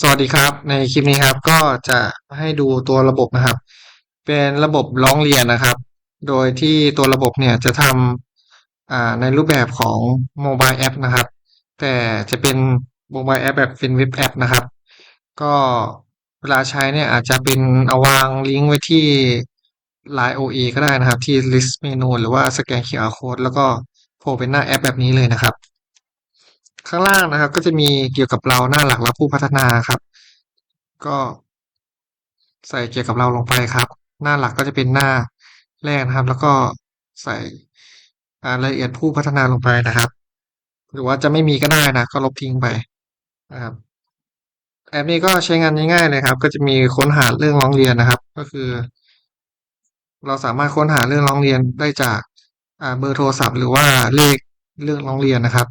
สวัสดีครับ ในคลิปนี้ครับก็จะให้ดูตัวระบบนะครับ เป็นระบบร้องเรียนนะครับ โดยที่ตัวระบบเนี่ยจะทำในรูปแบบของโมบายแอปนะครับ แต่จะเป็นโมบายแอปแบบเป็นเว็บแอปนะครับ ก็เวลาใช้เนี่ยอาจจะเป็นเอาวางลิงก์ไว้ที่ Line OA ก็ได้นะครับ ที่ list เมนูหรือว่าสแกน QR code แล้วก็โผล่เป็นหน้าแอปแบบนี้เลยนะครับ ข้างล่างนะครับ ก็จะมีเกี่ยวกับเราหน้าหลักและผู้พัฒนาครับ ก็ใส่เกี่ยวกับเราลงไปครับ หน้าหลักก็จะเป็นหน้าแรกนะครับ แล้วก็ใส่รายละเอียดผู้พัฒนาลงไปนะครับ หรือว่าจะไม่มีก็ได้นะก็ลบทิ้งไปนะครับแอปนี้ก็ใช้งานง่ายๆเลยครับ ก็จะมีค้นหาเรื่องร้องเรียนนะครับ ก็คือ เราสามารถค้นหาเรื่องร้องเรียนได้จากเบอร์โทรศัพท์ หรือว่าเลขเรื่องร้องเรียนนะครับ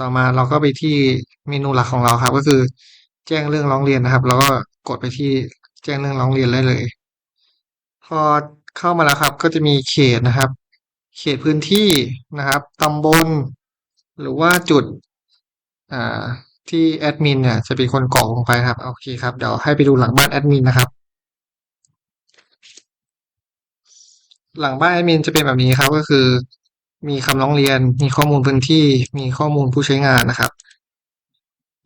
ต่อมาเราก็ไปที่เมนูหลักของเราครับ ก็คือแจ้งเรื่องร้องเรียนนะครับแล้วก็กดไปที่แจ้งเรื่องร้องเรียนได้เลย พอเข้ามาแล้วครับ ก็จะมีเขตนะครับ เขตพื้นที่นะครับตำบล หรือว่าจุดอ่าที่แอดมินเนี่ยจะเป็นคนกรอกลงไปครับโอเคครับเดี๋ยวให้ไปดูหลังบ้านแอดมินนะครับ หลังบ้านแอดมินจะเป็นแบบนี้ครับก็คือ มีคำร้องเรียน มีข้อมูลพื้นที่ มีข้อมูลผู้ใช้งานนะครับ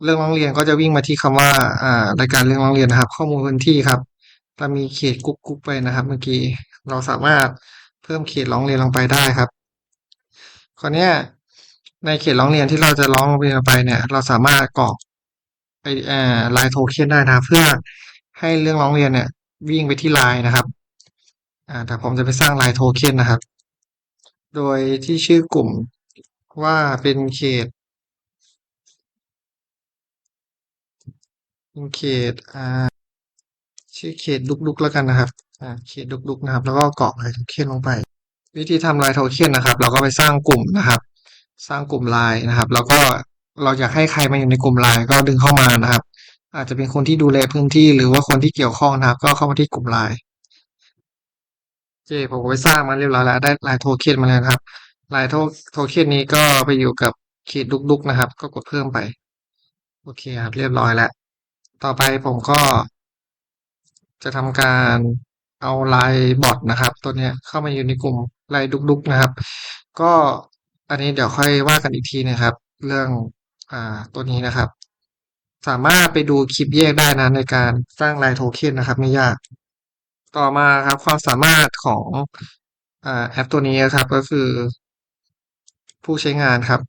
เรื่องร้องเรียนก็จะวิ่งมาที่คำว่าอ่ารายการเรื่องร้องเรียนนะครับ ข้อมูลพื้นที่ครับเรามีเขตกุ๊กกุ๊กไปนะครับ เมื่อกี้เราสามารถเพิ่มเขตร้องเรียนลงไปได้ครับคราวนี้ในเขตร้องเรียนที่เราจะร้องเรียนไปเนี่ย เราสามารถกรอกไอเอ่อไลน์โทเค็นได้นะเพื่อให้เรื่องร้องเรียนเนี่ย วิ่งไปที่ไลน์นะครับ อ่าแต่ผมจะไปสร้างไลน์โทเค็นนะครับ โดยที่ชื่อกลุ่มว่าเป็นเขตเป็นเขตอ่าชื่อเขตลุกๆแล้วกันนะครับอ่าเขตลุกๆนะครับ แล้วก็กรอกไลน์โทเค็นลงไป วิธีทำลน์โทเค็นนะครับ เราก็ไปสร้างกลุ่มนะครับ สร้างกลุ่มไลน์นะครับ แล้วก็เราอยากให้ใครมาอยู่ในกลุ่มไลน์ก็ดึงเข้ามานะครับ อาจจะเป็นคนที่ดูแลพื้นที่หรือว่าคนที่เกี่ยวข้องนะครับ ก็เข้ามาที่กลุ่มไลน์ โอเคผมไปสร้างมาเรียบร้อยแล้วได้ลน์โทเค็นมาแล้วนะครับลน์โทเค็นนี้ก็ไปอยู่กับเขตลุกๆนะครับ ก็กดเพิ่มไป โอเคครับเรียบร้อยแล้ว ต่อไปผมก็ จะทำการเอาลน์บอทนะครับ ตัวเนี้ยเข้ามาอยู่ในกลุ่มลน์ดุกๆนะครับ ก็อันนี้เดี๋ยวค่อยว่ากันอีกทีนะครับ เรื่องอ่าตัวนี้นะครับ สามารถไปดูคลิปแยกได้นะในการสร้างลน์โทเค็นนะครับ ไม่ยาก ต่อมาครับความสามารถของอแอปตัวนี้ครับก็คือ ผู้ใช้งานครับ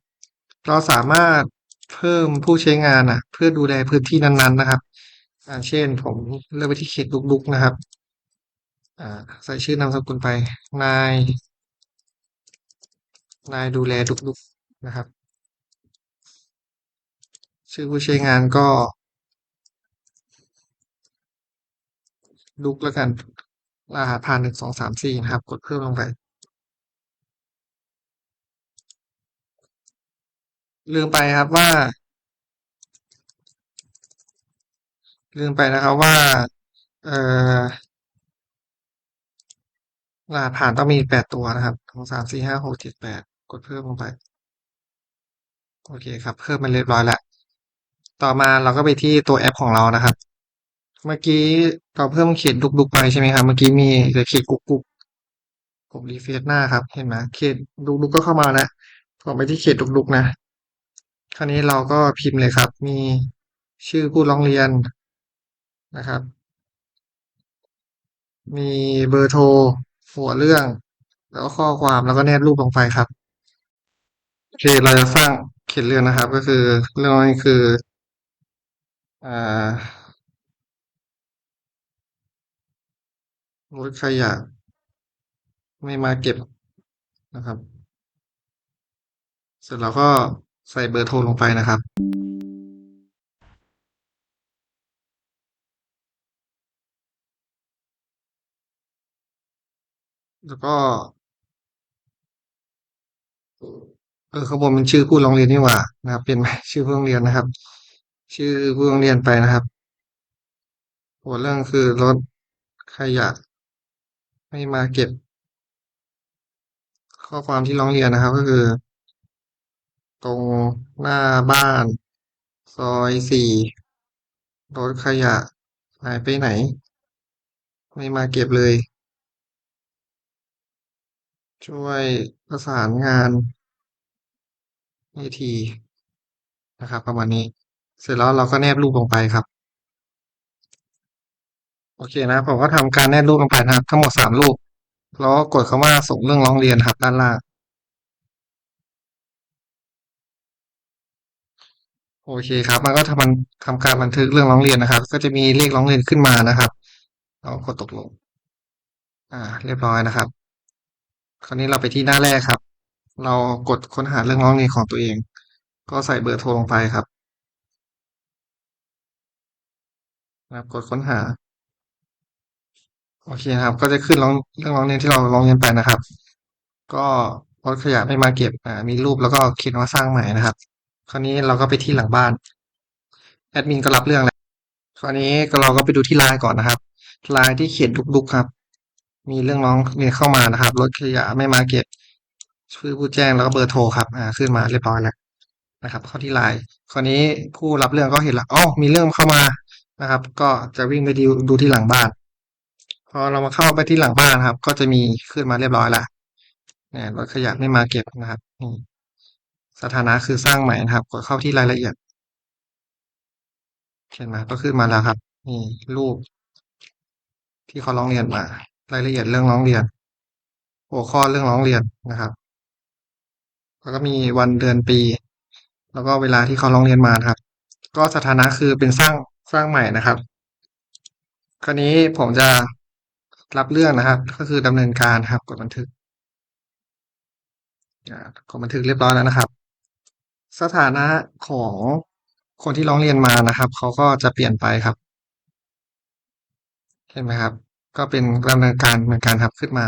เราสามารถเพิ่มผู้ใช้งานอะ เพื่อดูแลพื้นที่นั้นๆนะครับอเช่นผมเลือกไปที่เขตลุกๆนะครับอใส่ชื่อนามสกุลไป นาย นายดูแลลุกๆนะครับ ชื่อผู้ใช้งานก็ลุกแล้วกัน รหัสผ่านหนึ่งสองสามสี่นะครับ กดเพิ่มลงไป ลืมไปครับว่า ลืมไปนะครับว่า เอ่อรหัสผ่านต้องมีแปดตัวนะครับสองสามสี่ห้าหกเจ็ดแปดกดเพิ่มลงไป โอเคครับ เพิ่มมาเรียบร้อยแล้ว ต่อมาเราก็ไปที่ตัวแอปของเรานะครับ เมื่อกี้เราเพิ่มเขตลุกๆไปใช่ไหมครับ เมื่อกี้มีแต่เขตกุ๊กๆผมรีเฟรชหน้าครับ เห็นไหมเขตลุกๆก็เข้ามาแล้วผมไปที่เขตลุกๆนะ คราวนี้เราก็พิมพ์เลยครับ มีชื่อผู้ร้องเรียนนะครับ มีเบอร์โทรหัวเรื่อง แล้วก็ข้อความแล้วก็แนบรูปลงไปครับโอเคเราจะสร้างเขียนเรื่องนะครับ ก็คือเรื่องนี้คืออ่า รถขยะไม่มาเก็บนะครับ เสร็จแล้วก็ใส่เบอร์โทรลงไปนะครับ แล้วก็ เออข้างบนเป็นชื่อผู้ร้องเรียนนี่หว่านะครับ เป็นไหมชื่อผู้ร้องเรียนนะครับ ชื่อผู้ร้องเรียนไปนะครับหัวเรื่องคือรถขยะ ไม่มาเก็บ ข้อความที่ร้องเรียนนะครับ ก็คือ ตรงหน้าบ้าน ซอยสี่รถขยะหายไปไหน ไม่มาเก็บเลย ช่วยประสานงานให้ทีนะครับ ประมาณนี้ เสร็จแล้วเราก็แนบรูปลงไปครับ โอเคนะผมก็ทำการแนบรูปลงไปนะครับ ทั้งหมดสามรูป แล้วก็กดคำว่าส่งเรื่องร้องเรียนครับ ด้านล่าง โอเคครับ มันก็ทำมันทำการบันทึกเรื่องร้องเรียนนะครับ ก็จะมีเลขร้องเรียนขึ้นมานะครับเรากดตกลง อ่า เรียบร้อยนะครับ คราวนี้เราไปที่หน้าแรกครับ เรากดค้นหาเรื่องร้องเรียนของตัวเอง ก็ใส่เบอร์โทรลงไปครับนะครับกดค้นหา โอเคครับ ก็จะขึ้นร้องเรื่องร้องเรียนที่เราร้องเรียนไปนะครับ ก็รถขยะไม่มาเก็บอ่ามีรูปแล้วก็เขียนว่าสร้างใหม่นะครับ คราวนี้เราก็ไปที่หลังบ้านแอดมินก็รับเรื่องแล้วคราวนี้ก็เราก็ไปดูที่ไลน์ก่อนนะครับไลน์ที่เขียนดุกๆครับ มีเรื่องร้องเรียนเข้ามานะครับรถขยะไม่มาเก็บชื่อผู้แจ้งแล้วก็เบอร์โทรครับอ่าขึ้นมาเรียบร้อยแล้วนะครับ เข้าที่ไลน์คราวนี้ผู้รับเรื่องก็เห็นล้วอ๋อมีเรื่องเข้ามานะครับ ก็จะวิ่งไปดูดูที่หลังบ้าน พอเรามาเข้าไปที่หลังบ้านครับ ก็จะมีขึ้นมาเรียบร้อยล้วเนี่ยรถขยะไม่มาเก็บนะครับนี่สถานะคือสร้างใหม่นะครับ กดเข้าที่รายละเอียดเห็นไหมก็ขึ้นมาแล้วครับ นี่รูป ที่เขาร้องเรียนมา รายละเอียดเรื่องร้องเรียน หัวข้อเรื่องร้องเรียนนะครับ แล้วก็มีวันเดือนปี แล้วก็เวลาที่เขาร้องเรียนมานครับ ก็สถานะคือเป็นสร้างสร้างใหม่นะครับ คราวนี้ผมจะ รับเรื่องนะครับ ก็คือดำเนินการครับกดบันทึกกดบันทึกเรียบร้อยแล้วนะครับ สถานะของคนที่ร้องเรียนมานะครับเขาก็จะเปลี่ยนไปครับเห็นไหมครับ ก็เป็นดำเนินการเหมือนกันครับขึ้นมา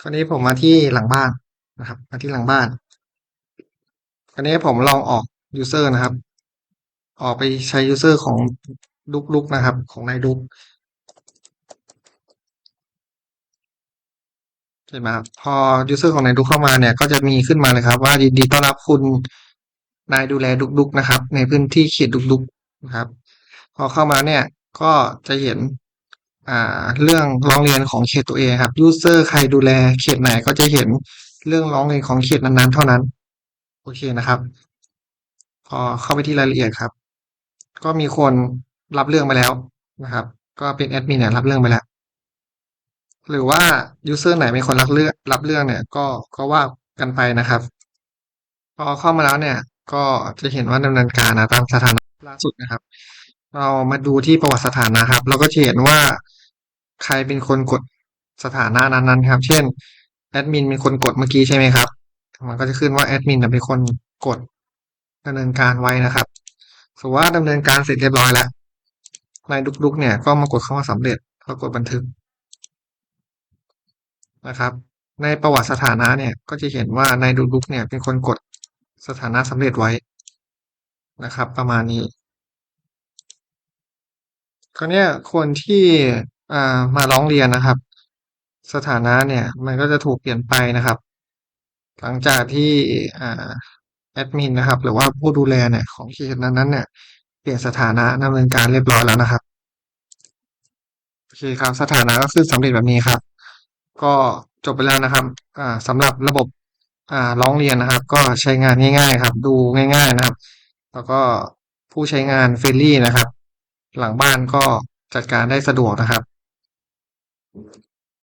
คราวนี้ผมมาที่หลังบ้านนะครับ มาที่หลังบ้านคราวนี้ผมลองออก user นะครับ ออกไปใช้ user ของดุกลุกนะครับ ของนายดุก ช่ไหมครับพอ user ของนายดุกเข้ามาเนี่ยก็จะมีขึ้นมาเลยครับ ว่ายินดีต้อนรับคุณนายดูแลดุกดุกนะครับ ในพื้นที่เขตดุกดุกนะครับ พอเข้ามาเนี่ยก็จะเห็นอ่าเรื่องร้องเรียนของเขตตัวเองครับ user ใครดูแลเขตไหนก็จะเห็นเรื่องร้องเรียนของเขตนั้นๆ เท่านั้นโอเคนะครับ พอเข้าไปที่รายละเอียดครับ ก็มีคนรับเรื่องไปแล้วนะครับ ก็เป็นแอดมินเนี่ยรับเรื่องไปแล้ว หรือว่า user ไหนเป็นคนรับเรื่องรับเรื่องเนี่ย ก็ก็ว่ากันไปนะครับ พอเข้ามาแล้วเนี่ย ก็จะเห็นว่าดำเนินการนะตามสถานะล่าสุดนะครับ เรามาดูที่ประวัติสถานะครับ เราก็จะเห็นว่าใครเป็นคนกดสถานะนั้นๆครับ เช่นแอดมินเป็นคนกดเมื่อกี้ใช่ไหมครับ มันก็จะขึ้นว่าแอดมินเป็นคนกดดำเนินการไว้นะครับสมมติว่าดำเนินการเสร็จเรียบร้อยแล้วนายดุกๆเนี่ยก็มากดคำว่าสำเร็จแล้วกดบันทึก นะครับ ในประวัติสถานะเนี่ยก็จะเห็นว่านายดุกเนี่ยเป็นคนกดสถานะสำเร็จไว้นะครับ ประมาณนี้คราวนี้คนที่มาร้องเรียนนะครับ สถานะเนี่ยมันก็จะถูกเปลี่ยนไปนะครับ หลังจากที่อแอดมินนะครับ หรือว่าผู้ดูแลเนี่ยของเขตนั้นๆเนี่ยเปลี่ยนสถานะดำเนินการเรียบร้อยแล้วนะครับโอเคครับ สถานะก็คือสำเร็จแบบนี้ครับ ก็จบไปแล้วนะครับอ่าสำหรับระบบอ่าร้องเรียนนะครับ ก็ใช้งานง่าย ๆ ครับ ดูง่าย ๆนะครับ แล้วก็ผู้ใช้งานเฟรนลี่นะครับ หลังบ้านก็จัดการได้สะดวกนะครับ